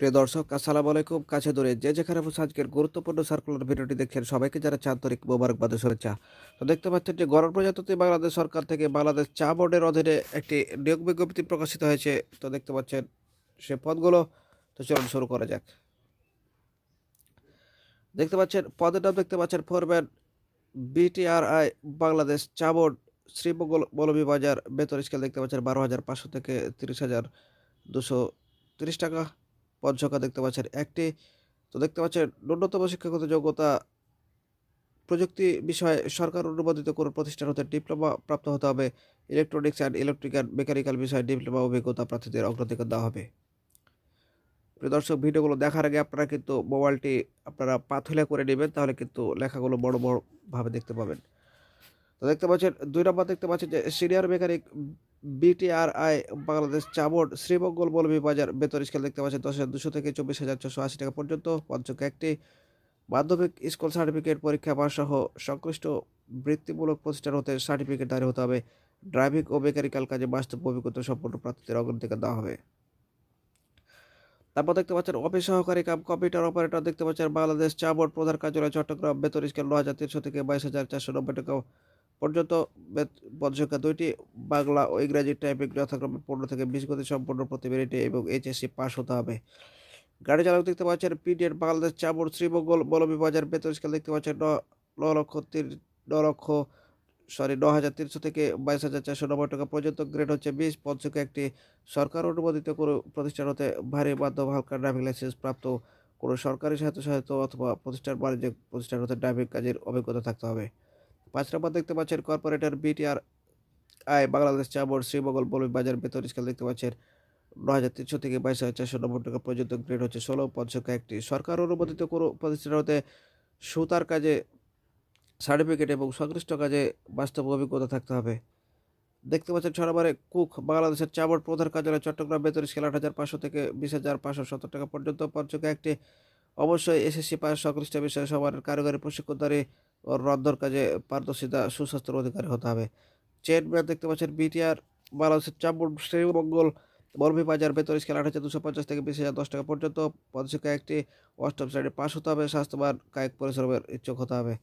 প্রিয় দর্শক, আসসালামু আলাইকুম। কাছে দূরে যে যেখানে বসে আজকের গুরুত্বপূর্ণ সার্কুলার ভিডিওটি দেখছেন সবাইকে যারা আন্তরিক মোবারকবাদ শুভেচ্ছা। তো দেখতে পাচ্ছেন যে গরম প্রজাতন্ত্রী বাংলাদেশ সরকার থেকে বাংলাদেশ চা বোর্ডের অধীনে একটি নিয়োগ বিজ্ঞপ্তি প্রকাশিত হয়েছে। তো দেখতে পাচ্ছেন সে পদগুলো। তো চলুন শুরু করা যাক। দেখতে পাচ্ছেন, পদের নাম দেখতে পাচ্ছেন, ফোরম্যান বিটিআরআই বাংলাদেশ চা বোর্ড, শ্রীমঙ্গল মৌলভীবাজার। বেতন স্কেল দেখতে পাচ্ছেন বারো হাজার পাঁচশো থেকে তিরিশ হাজার দুশো তিরিশ টাকা। পদ দেখতে পাচ্ছেন, একটি, তো দেখতে পাচ্ছেন ন্যূনতম শিক্ষাগত যোগ্যতা প্রযুক্তি বিষয়ে সরকার অনুমোদিত কোনো প্রতিষ্ঠান হতে ডিপ্লোমা প্রাপ্ত হতে হবে। Electronics and electric and mechanical বিষয়ে ডিপ্লোমা অভিজ্ঞতা প্রার্থীদের অগ্রাধিকার দেওয়া হবে। প্রিয় দর্শক, ভিডিওগুলো দেখার আগে আপনারা কিন্তু মোবাইলটি আপনারা পাথুলা করে নেবেন, তাহলে কিন্তু লেখাগুলো বড় বড় ভাবে দেখতে পাবেন। তো দেখতে পাচ্ছেন, দুই নম্বর দেখতে পাচ্ছেন যে সিনিয়র মেকানিক বিটিআরআই বাংলাদেশ চাবোর্ড শ্রীমঙ্গল মৌলভী বাজার বেতন স্কেল দেখতে পাচ্ছেন দশ হাজার দুশো থেকে চব্বিশ হাজার ছশো আশি টাকা পর্যন্ত, পঞ্চক একটি। মাধ্যমিক স্কুল সার্টিফিকেট পরীক্ষা পাস সহ সংশ্লিষ্ট বৃত্তিমূলক প্রতিষ্ঠান হতে সার্টিফিকেট দাঁড়িয়ে হতে হবে। ড্রাইভিং ও মেকানিক্যাল কাজে বাস্তব অভিজ্ঞতা সম্পন্ন প্রার্থীদের অগ্রাধিকার দেওয়া হবে। তারপর দেখতে পাচ্ছেন অফিস সহকারী কাম কম্পিউটার অপারেটর দেখতে পাচ্ছেন বাংলাদেশ চা বোর্ড প্রধান কার্যালয়, চট্টগ্রাম। বেতন স্কেল ন হাজার তিনশো থেকে বাইশ হাজার চারশো নব্বই টাকা। পর্যন্ত পদসংখ্যা দুইটি বাংলা ও ইংরাজি টাইপিং যথাক্রমে পনেরো থেকে বিশ গতি সম্পূর্ণ প্রতি মিনিটে এবং এইচএসসি পাস হতে হবে। গাড়ি চালক দেখতে পাচ্ছেন পিডিএন বাংলাদেশ চামড় শ্রীমঙ্গল মৌলভী বাজার বেতন স্কেল দেখতে পাচ্ছেন ন লক্ষ তিন, ন লক্ষ সরি ন হাজার তিনশো থেকে বাইশ হাজার চারশো নব্বই টাকা পর্যন্ত গ্রেড হচ্ছে বিশ। পদসংখ্যা একটি সরকার অনুমোদিত কোনো প্রতিষ্ঠান হতে ভারী মাধ্যম হালকা ড্রাইভিং লাইসেন্স প্রাপ্ত কোনো সরকারি সহায়তা অথবা প্রতিষ্ঠান বাণিজ্যিক প্রতিষ্ঠান হতে ড্রাইভিং কাজের অভিজ্ঞতা থাকতে হবে। পাঁচ নম্বর দেখতে পাচ্ছেন কর্পোরেটর বিটিআর আয় বাংলাদেশ চা বোর্ড শ্রীমঙ্গল বলবি বাজার বেতন স্কেল দেখতে পাচ্ছেন ন হাজার তিনশো থেকে বাইশ হাজার চারশো নব্বই টাকা পর্যন্ত গ্রেড হচ্ছে ষোলো পদসংখ্যা একটি। সরকার অনুমোদিত কোনো প্রতিষ্ঠান হতে সুতার কাজে সার্টিফিকেট এবং সংশ্লিষ্ট কাজে বাস্তব অভিজ্ঞতা থাকতে হবে। দেখতে পাচ্ছেন ছয় নম্বরে কুক বাংলাদেশের চা বোর্ড প্রধান কার্যালয় চট্টগ্রাম বেতন স্কেল আট হাজার পাঁচশো থেকে বিশ হাজার পাঁচশো সত্তর টাকা পর্যন্ত পঞ্চকে একটি। অবশ্যই এসএসসি পাস সংশ্লিষ্ট বিষয়ে সবার কারিগরি প্রশিক্ষণদারী রন্ধন কাজে পারদর্শিতা, সুস্বাস্থ্যের অধিকারী হতে হবে। চেয়ারম্যান দেখতে পাচ্ছেন বিটিআর বাংলাদেশের চামড় শ্রীমঙ্গল বলভি বাজার বেতন স্কেল আট হাজার দুশো পঞ্চাশ থেকে বিশ হাজার দশ টাকা পর্যন্ত। পদশিক্ষা একটি অষ্টম শ্রেণি পাস হতে হবে। স্বাস্থ্যবান কায়িক পরিশ্রমের ইচ্ছুক হতে হবে।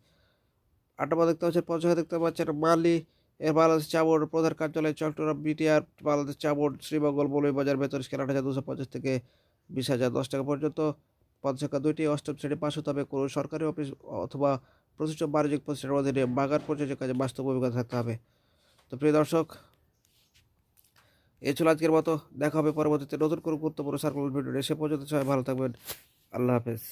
আট নম্বর দেখতে পাচ্ছেন, পঞ্চাশ দেখতে পাচ্ছেন মালি। এর বাংলাদেশ চাবড় প্রধান কার্যালয় চট্টগ্রাম বিটিআর বাংলাদেশ চাবড় শ্রীমঙ্গল বলভি বাজার বেতন স্কেল আট হাজার দুশো পঞ্চাশ থেকে বিশ হাজার দশ টাকা পর্যন্ত। পদসংখ্যা দুইটি অষ্টম শ্রেণি পাস হতে হবে কোনো সরকারি অফিস অথবা প্রতিষ্ঠান বাণিজ্যিক প্রতিষ্ঠানের অধীনে বাগান প্রযোজক কাজে বাস্তব অভিজ্ঞতা থাকতে হবে। তো প্রিয় দর্শক, এ ছিল আজকের মতো। দেখা হবে পরবর্তীতে নতুন কোনো গুরুত্বপূর্ণ সার্কুলার ভিডিও সে পর্যন্ত সবাই ভালো থাকবেন। আল্লাহ হাফেজ।